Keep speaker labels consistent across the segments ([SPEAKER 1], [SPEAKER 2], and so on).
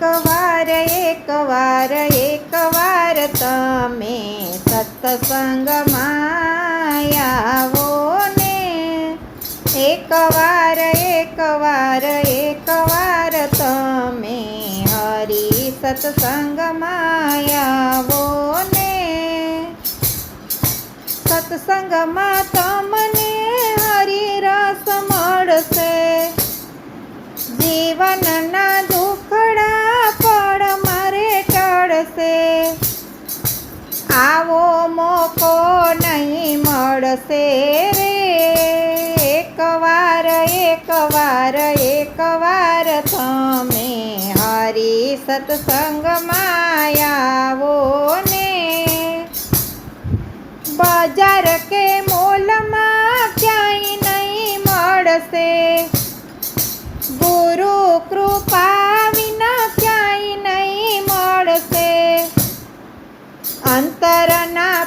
[SPEAKER 1] એકવાર એકવાર એકવાર તમે સત્સંગમાં આવો ને. એકવાર એકવાર એકવાર તમે હરિ સત્સંગમાં આવો ને. સત્સંગમાં તમને હરિરસ મળશે. જીવનના મળશે રે એકવાર એકવાર એકવાર તમે હરી સત્સંગમાં આવો ને. બજાર કે મોલમાં ક્યાંય નહીં મળશે. ગુરુ કૃપા વિના ક્યાંય નહીં મળશે. અંતરના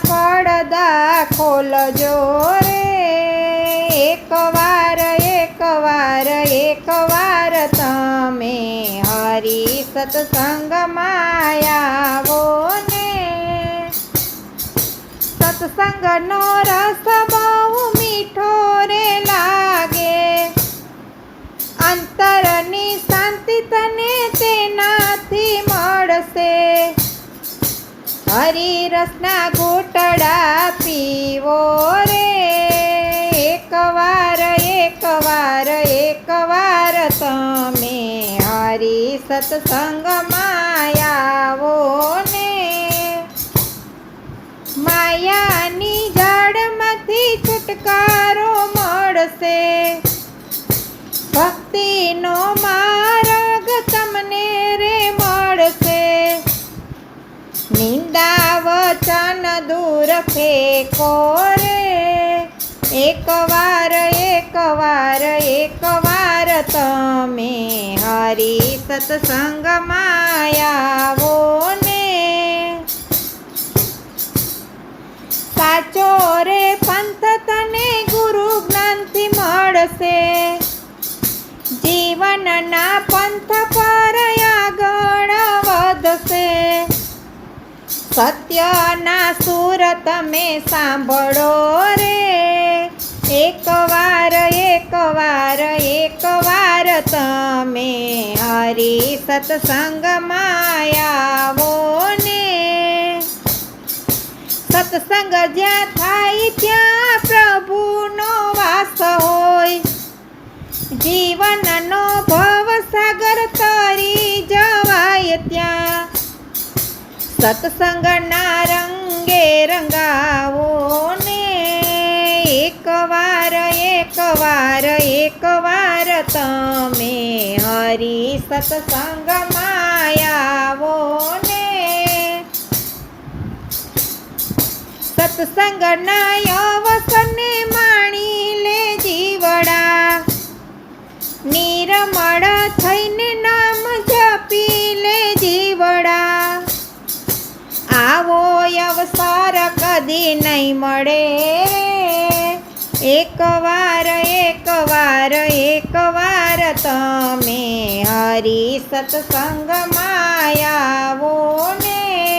[SPEAKER 1] ખોલજો રે એકવાર એકવાર એકવાર તમે હરી સત્સંગમાં આવો ને સત્સંગનો રસ બહુ મીઠો રે લાગે. અંતરની શાંતિ તને તેનાથી મળશે. હરિરસના ઘૂંટડા પીવો રે. એકવાર એકવાર એકવાર તમે હરી સત્સંગમાં આવો ને. માયાની જાળમાંથી છુટકારો મળશે. ભક્તિનો માર્ગ ફેંકો રે એકવાર એકવાર એકવાર તમે હરી સત્સંગમાં સત્યના સુર તમે સાંભળો રે. એકવાર એકવાર એકવાર તમે હરિ સત્સંગમાં આવો ને. સત્સંગ જ્યાં થાય ત્યાં પ્રભુનો વાસ હોય. જીવનનો ભવસાગર સત્સંગના રંગે રંગાવો ને. એકવાર એકવાર એકવાર તમે હરિ સત્સંગમાં આવો ને. સત્સંગના અવસરને માણી લે જીવડા. નિર્મળ અવસર કદી નહીં મળે. એકવાર એકવાર એકવાર તમે હરિ સત્સંગમાં આવો ને.